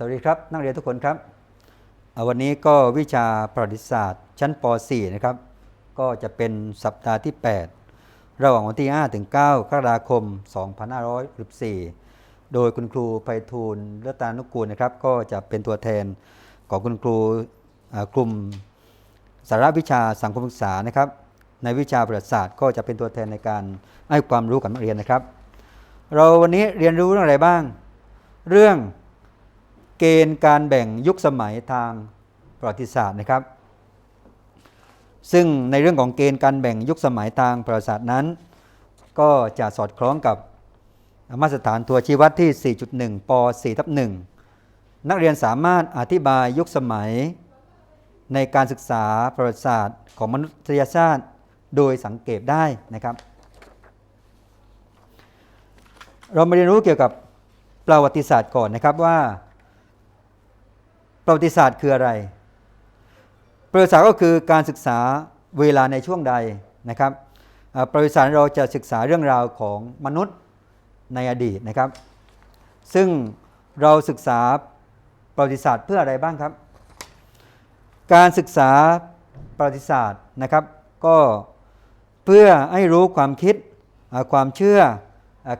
สวัสดีครับ นักเรียนทุกคนครับเอ่อวันนี้ก็วิชาประวัติศาสตร์ ชั้นป .4 นะครับ ก็จะเป็นสัปดาห์ที่ 8 ระหว่างวันที่ 5 ถึง 9 กรกฎาคม 2564 โดยคุณครูไพฑูรย์รัตานุกูลนะครับ ก็จะเป็นตัวแทนของคุณครูกลุ่มสาระวิชาสังคมศึกษานะครับ ในวิชาประวัติศาสตร์ ก็จะเป็นตัวแทนในการให้ความรู้กับนักเรียนนะครับ เราวันนี้เรียนรู้เรื่องอะไรบ้าง เรื่อง เกณฑ์การแบ่งยุคสมัยทางประวัติศาสตร์นะครับ ซึ่งในเรื่องของเกณฑ์การแบ่งยุคสมัยทางประวัติศาสตร์นั้น ก็จะสอดคล้องกับมาตรฐานตัวชี้วัดที่ 4.1ป4ทับ1นักเรียนสามารถอธิบายยุคสมัย ในการศึกษาประวัติศาสตร์ของมนุษยชาติโดยสังเกตได้นะครับ เรามาเรียนรู้เกี่ยวกับประวัติศาสตร์ก่อนนะครับว่า ประวัติศาสตร์คืออะไร ประวัติศาสตร์ก็คือการศึกษาเวลาในช่วงใดนะครับ ประวัติศาสตร์เราจะศึกษาเรื่องราวของมนุษย์ในอดีตนะครับ ซึ่งเราศึกษาประวัติศาสตร์เพื่ออะไรบ้างครับ การศึกษาประวัติศาสตร์นะครับ ก็เพื่อให้รู้ความคิดความเชื่อ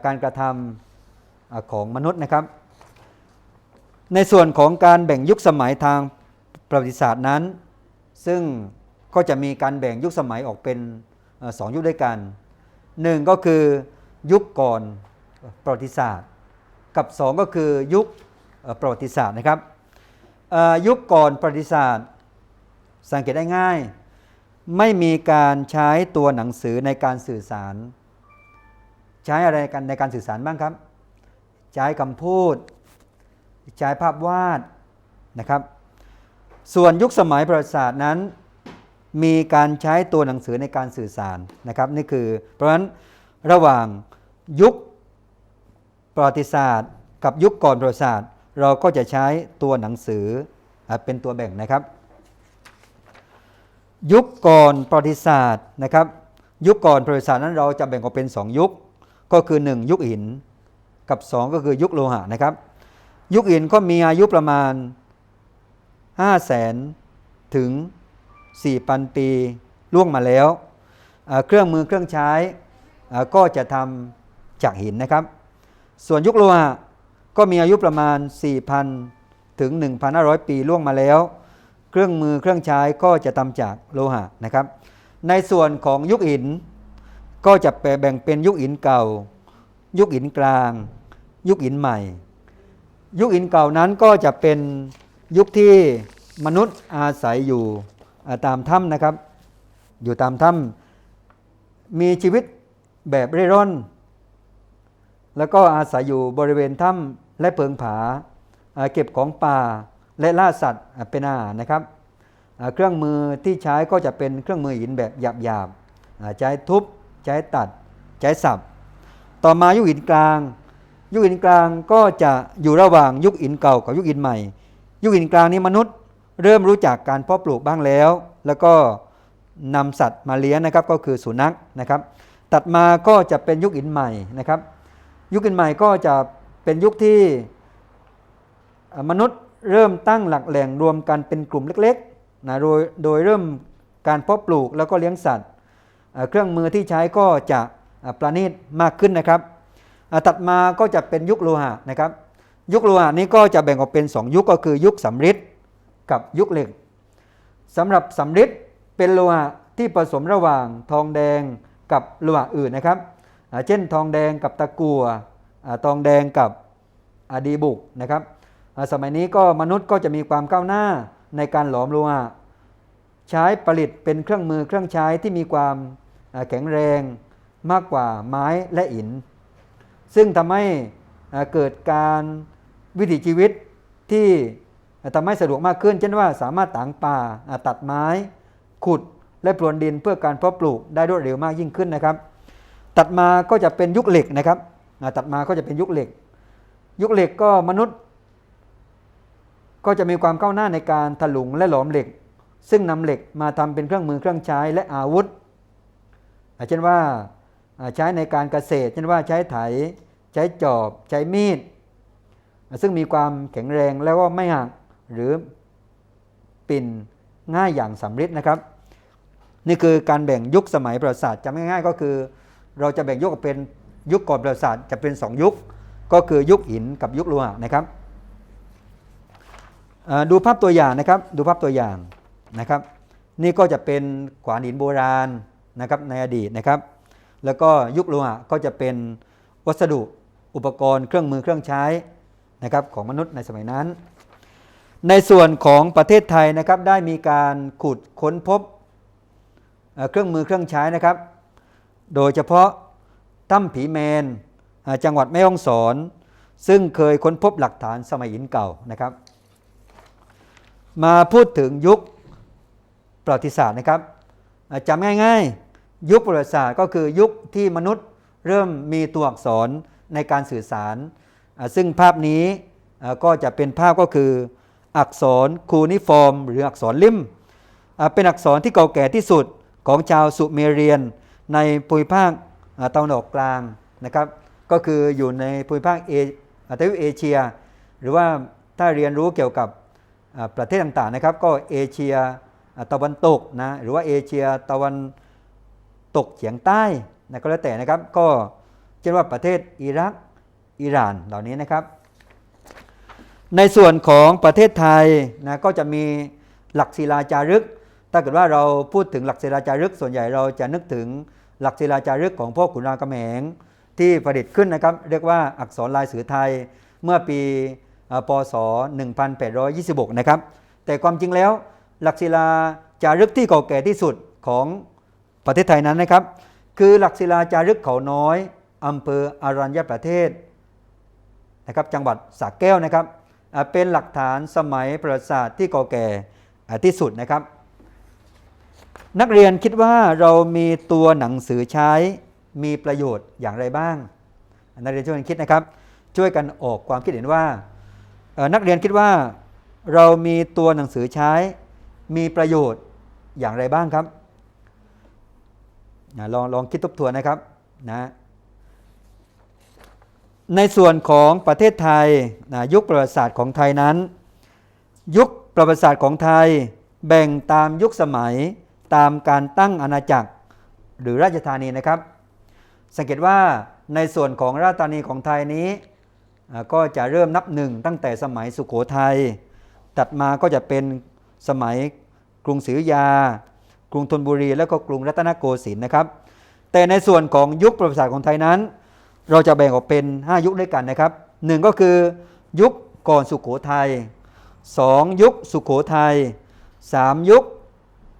การกระทำอ่าของมนุษย์นะครับ ในส่วนของการแบ่งยุคสมัยทางประวัติศาสตร์นั้น ซึ่งก็จะมีการแบ่งยุคสมัยออกเป็นอสองยุคด้วยกันหนึ่งก็คือยุคก่อนประวัติศาสตร์ กับสองก็คือยุคประวัติศาสตร์นะครับยุคก่อนประวัติศาสตร์ สังเกตได้ง่าย ไม่มีการใช้ตัวหนังสือในการสื่อสาร ใช้อะไรกันในการสื่อสารบ้างครับ ใช้คำพูด ใช้ภาพวาดนะครับ ส่วนยุคสมัยประวัติศาสตร์นั้น มีการใช้ตัวหนังสือในการสื่อสารนะครับนี่คือ เพราะฉะนั้นระหว่างยุคประวัติศาสตร์ กับยุคก่อนประวัติศาสตร์ เราก็จะใช้ตัวหนังสืออเป็นตัวแบ่งนะครับ ยุคก่อนประวัติศาสตร์นะครับ ยุคก่อนประวัติศาสตร์นั้นเราจะแบ่งออกเป็น 2 ยุคก็คือ 1 ยุคหินกับ 2 ก็คือยุคโลหะนะครับ ยุคหินก็มีอายุประมาณ5 0 0แสนถึง4,000ปีล่วงมาแล้ว เครื่องมือเครื่องใช้ก็จะทำจากหินนะครับ ส่วนยุคโลหะก็มีอายุประมาณ 4,000 ถึง 1,500 ปีล่วงมาแล้ว เครื่องมือเครื่องใช้ก็จะทำจากโลหะนะครับ ในส่วนของยุคหิน ก็จะแบ่งเป็นยุคหินเก่า ยุคหินกลาง ยุคหินใหม่ ยุคหินเก่านั้นก็จะเป็นยุคที่มนุษย์อาศัยอยู่ตามถ้ำนะครับ อยู่ตามถ้ำมีชีวิตแบบเร่ร่อน แล้วก็อาศัยอยู่บริเวณถ้ำและเพิงผา เก็บของป่าและล่าสัตว์เป็นอาหารนะครับ เครื่องมือที่ใช้ก็จะเป็นเครื่องมือหินแบบหยาบๆใช้ทุบ ใช้ตัด ใช้สับ ต่อมายุคหินกลาง ยุคหินกลางก็จะอยู่ระหว่างยุคหินเก่ากับยุคหินใหม่ ยุคหินกลางนี้มนุษย์ เริ่มรู้จักการเพาะปลูกบ้างแล้ว แล้วก็นำสัตว์มาเลี้ยงนะครับก็คือสุนัขนะครับ ตัดมาก็จะเป็นยุคหินใหม่นะครับ ยุคหินใหม่ก็จะเป็นยุคที่มนุษย์เริ่มตั้งหลักแหล่งรวมกันเป็นกลุ่มเล็กๆนะโดยโดยเริ่มการเพาะปลูกแล้วก็เลี้ยงสัตว์ เครื่องมือที่ใช้ก็จะประณีตมากขึ้นนะครับ ตัดมาก็จะเป็นยุคโลหะนะครับ ยุคโลหะนี้ก็จะแบ่งออกเป็น 2 ยุคก็คือยุคสำริดกับยุคเหล็กสำหรับสำริดเป็นโลหะที่ผสมระหว่างทองแดงกับโลหะอื่นนะครับ เช่นทองแดงกับตะกั่วทองแดงกับอดีบุกนะครับ สมัยนี้ก็มนุษย์ก็จะมีความก้าวหน้าในการหลอมโลหะใช้ผลิตเป็นเครื่องมือเครื่องใช้ที่มีความแข็งแรงมากกว่าไม้และหิน ซึ่งทำให้เกิดการวิถีชีวิตที่ทำให้สะดวกมากขึ้น เช่นว่าสามารถถางป่าตัดไม้ ขุดและพรวนดินเพื่อการเพาะปลูกได้รวดเร็วมากยิ่งขึ้นนะครับ ตัดมาก็จะเป็นยุคเหล็กนะครับตัดมาก็จะเป็นยุคเหล็ก ยุคเหล็กก็มนุษย์ ก็จะมีความก้าวหน้าในการถลุงและหลอมเหล็ก ซึ่งนำเหล็กมาทำเป็นเครื่องมือเครื่องใช้และอาวุธเช่นว่า ใช้ในการเกษตรเช่นว่าใช้ไถ ใช้จอบ ใช้มีด ซึ่งมีความแข็งแรงแล้วก็ไม่หักหรือปิ่นง่ายอย่างสำริดนะครับ นี่คือการแบ่งยุคสมัยประวัติศาสตร์จำง่ายๆก็คือ เราจะแบ่งยุคเป็นยุคก่อนประวัติศาสตร์จะเป็น 2 ยุค ก็คือยุคหินกับยุคโลหะนะครับดูภาพตัวอย่างนะครับดูภาพตัวอย่างนะครับ นี่ก็จะเป็นขวานหินโบราณนะครับในอดีตนะครับ แล้วก็ยุคโลหะก็จะเป็นวัสดุอุปกรณ์เครื่องมือเครื่องใช้นะครับของมนุษย์ในสมัยนั้น ในส่วนของประเทศไทยนะครับได้มีการขุดค้นพบเครื่องมือเครื่องใช้นะครับ โดยเฉพาะถ้ำผีแมนจังหวัดแม่ฮ่องสอน ซึ่งเคยค้นพบหลักฐานสมัยหินเก่านะครับ มาพูดถึงยุคประวัติศาสตร์นะครับจำง่ายๆ ยุคประวัติศาสตร์ก็คือยุคที่มนุษย์เริ่มมีตัวอักษรในการสื่อสาร ซึ่งภาพนี้ก็จะเป็นภาพก็คืออักษรคูนิฟอร์ม หรืออักษรลิมเป็นอักษรที่เก่าแก่ที่สุดของชาวสุเมเรียน ในภูมิภาคตะวันออกกลางนะครับ ก็คืออยู่ในภูมิภาคเอทวีปเอเชีย หรือว่าถ้าเรียนรู้เกี่ยวกับประเทศต่างๆนะครับ ก็เอเชียตะวันตกนะหรือว่าเอเชียตะวัน ตกเฉียงใต้นะก็แล้วแต่นะครับ ก็เช่นว่าประเทศอิรักอิหร่านเหล่านี้นะครับ ในส่วนของประเทศไทยนะก็จะมีหลักศิลาจารึก ถ้าเกิดว่าเราพูดถึงหลักศิลาจารึก ส่วนใหญ่เราจะนึกถึงหลักศิลาจารึกของพ่อขุนรามคำแหงที่ประดิษฐ์ขึ้นนะครับ เรียกว่าอักษรลายสือไทยเมื่อปีพศ 1826 นะครับ แต่ความจริงแล้วหลักศิลาจารึกที่เก่าแก่ที่สุดของ ประเทศไทยนั้นนะครับ คือหลักศิลาจารึกเขาน้อยอำเภออารัญญประเทศนะครับจังหวัดสระแก้วนะครับเป็นหลักฐานสมัยประวัติศาสตร์ที่เก่าแก่ที่สุดนะครับ นักเรียนคิดว่าเรามีตัวหนังสือใช้มีประโยชน์อย่างไรบ้าง นักเรียนช่วยกันคิดนะครับ ช่วยกันออกความคิดเห็นว่า นักเรียนคิดว่าเรามีตัวหนังสือใช้มีประโยชน์อย่างไรบ้างครับ อ่าลองลองคิดทบทวนนะครับนะในส่วนของประเทศไทยนะยุคประวัติศาสตร์ของไทยนั้น ยุคประวัติศาสตร์ของไทยแบ่งตามยุคสมัยตามการตั้งอาณาจักรหรือราชธานีนะครับ สังเกตว่าในส่วนของราชธานีของไทยนี้ ก็จะเริ่มนับหนึ่งตั้งแต่สมัยสุโขทัยตัดมาก็จะเป็นสมัยกรุงศรีอยุธยา กรุงธนบุรี แล้วก็กรุงรัตนโกสินทร์นะครับ แต่ในส่วนของยุคประวัติศาสตร์ของไทยนั้น เราจะแบ่งออกเป็น 5 ยุคด้วยกันนะครับหนึ่งก็คือยุคก่อนสุขโขทยัย 2 ยุคสุขโขทยัย 3 ยุค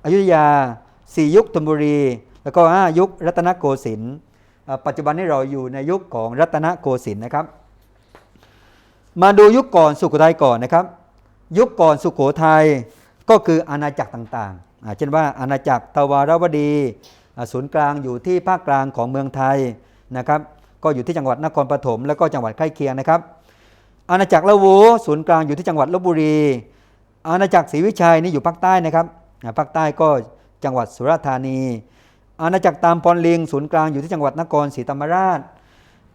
อยุธยา 4 ยุคธนบุรี แล้วก็ 5 ยุครัตนโกสินทร์ปัจจุบันนี้เราอยู่ในยุคของรัตนโกสินทร์นะครับ มาดูยุคก่อนสุโขทัยก่อนนะครับ ยุคก่อนสุโขทัยก็คืออาณาจักรต่างๆ เช่นว่าอาณาจักรทวารวดีศูนย์กลางอยู่ที่ภาคกลางของเมืองไทยนะครับก็อยู่ที่จังหวัดนครปฐมแล้วก็จังหวัดใกล้เคียงนะครับ อาณาจักรละโวศูนย์กลางอยู่ที่จังหวัดลบบุรี อาณาจักรศรีวิชัยนี่อยู่ภาคใต้นะครับภาคใต้ก็จังหวัดสุราษฎร์ธานี อาณาจักรตามพรลิงศูนย์กลางอยู่ที่จังหวัดนครศรีธรรมราช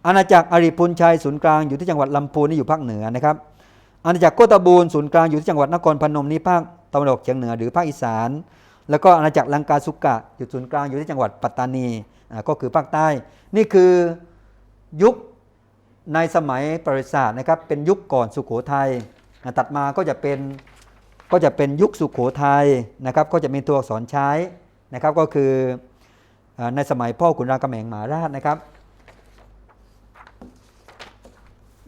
อาณาจักรอริพุนชัยศูนย์กลางอยู่ที่จังหวัดลำพูนนี่อยู่ภาคเหนือนะครับ อาณาจักรโคตบูรศูนย์กลางอยู่ที่จังหวัดนครพนมนี่ภาคะวันออกเฉียงเหนือหรือภาคอีสาน แล้วก็อาณาจักรลังกาสุกะอยู่ศูนย์กลางอยู่ที่จังหวัดปัตตานีก็คือภาคใต้ นี่คือยุคในสมัยประวัติศาสตร์นะครับเป็นยุคก่อนสุโขทัยตัดมาก็จะเป็นก็จะเป็นยุคสุโขทัยนะครับก็จะมีตัวอักษรใช้นะครับก็คือในสมัยพ่อขุนรามคำแหงมหาราชนะครับ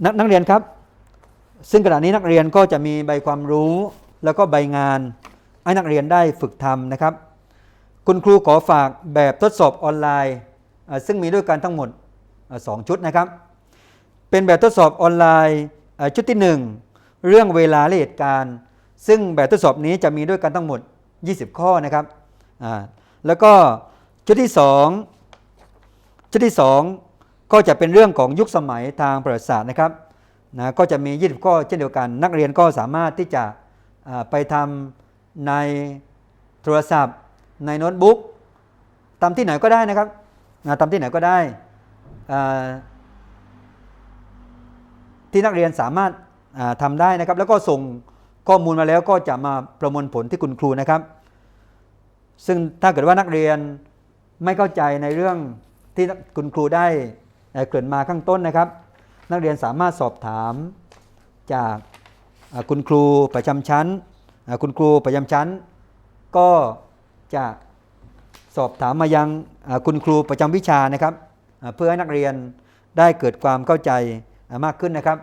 นักนักเรียนครับ ซึ่งขณะนี้นักเรียนก็จะมีใบความรู้ แล้วก็ใบงานให้นักเรียนได้ฝึกทำนะครับ คุณครูขอฝากแบบทดสอบออนไลน์ ซึ่งมีด้วยกันทั้งหมดอ่าสองชุดนะครับ เป็นแบบทดสอบออนไลน์ชุดที่ 1 เรื่องเวลาและเหตุการณ์ ซึ่งแบบทดสอบนี้จะมีด้วยกันทั้งหมด 20 ข้อนะครับ แล้วก็ชุดที่ 2 ชุดที่ 2 ก็จะเป็นเรื่องของยุคสมัยทางประวัติศาสตร์นะครับนะก็จะมี 20 ข้อเช่นเดียวกัน นักเรียนก็สามารถที่จะ ไปทำในโทรศัพท์ ในโน้ตบุ๊กทำที่ไหนก็ได้นะครับทำที่ไหนก็ได้ ที่นักเรียนสามารถทำได้นะครับ แล้วก็ส่งข้อมูลมาแล้วก็จะมาประมวลผลที่คุณครูนะครับ ซึ่งถ้าเกิดว่านักเรียนไม่เข้าใจในเรื่องที่คุณครูได้เกริ่นมาข้างต้นนะครับ นักเรียนสามารถสอบถามจาก คุณครูประจำชั้น คุณครูประจำชั้น ก็จะสอบถามมายังคุณครูประจำวิชานะครับ เพื่อให้นักเรียนได้เกิดความเข้าใจมากขึ้นนะครับ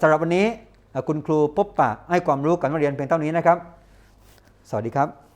สำหรับวันนี้คุณครูพบปะให้ความรู้กับนักเรียนเพียงเท่านี้นะครับ สวัสดีครับ